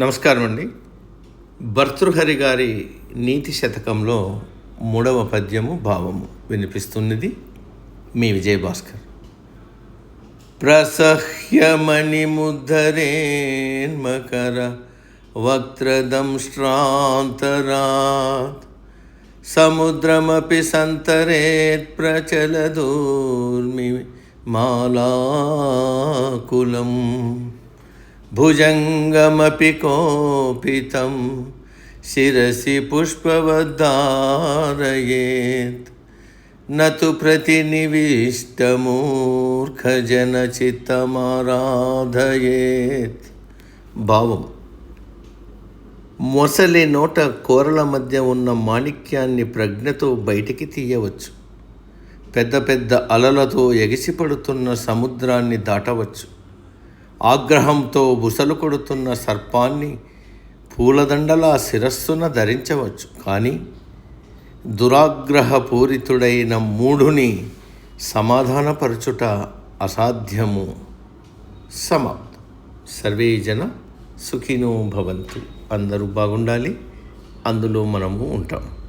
నమస్కారం అండి. భర్తృహరి గారి నీతి శతకంలో మూడవ పద్యము భావము వినిపిస్తున్నది మీ విజయభాస్కర్. ప్రసహ్యమణి ముద్ధరేన్మకర వక్త్రదంష్ట్రాంతరాత్ సముద్రమపి సంతరేత్ ప్రచలదూర్మి మాలాకులం. భుజంగమపి కోపితం శిరసి పుష్పవద్ధారయేత్ నతు ప్రతినివిష్టమూర్ఖజనచిత్తమారాధయేత్. భావం. మొసలి నోట కూరల మధ్య ఉన్న మాణిక్యాన్ని ప్రజ్ఞతో బయటికి తీయవచ్చు. పెద్ద పెద్ద అలలతో ఎగిసిపడుతున్న సముద్రాన్ని దాటవచ్చు. ఆగ్రహంతో బుసలు కొడుతున్న సర్పాన్ని పూలదండలా శిరస్సున ధరించవచ్చు. కానీ దురాగ్రహపూరితుడైన మూఢుని సమాధానపరచుట అసాధ్యము. సమాప్తం. సర్వే జన సుఖినో భవంతు. అందరూ బాగుండాలి. అందులో మనము ఉంటాం.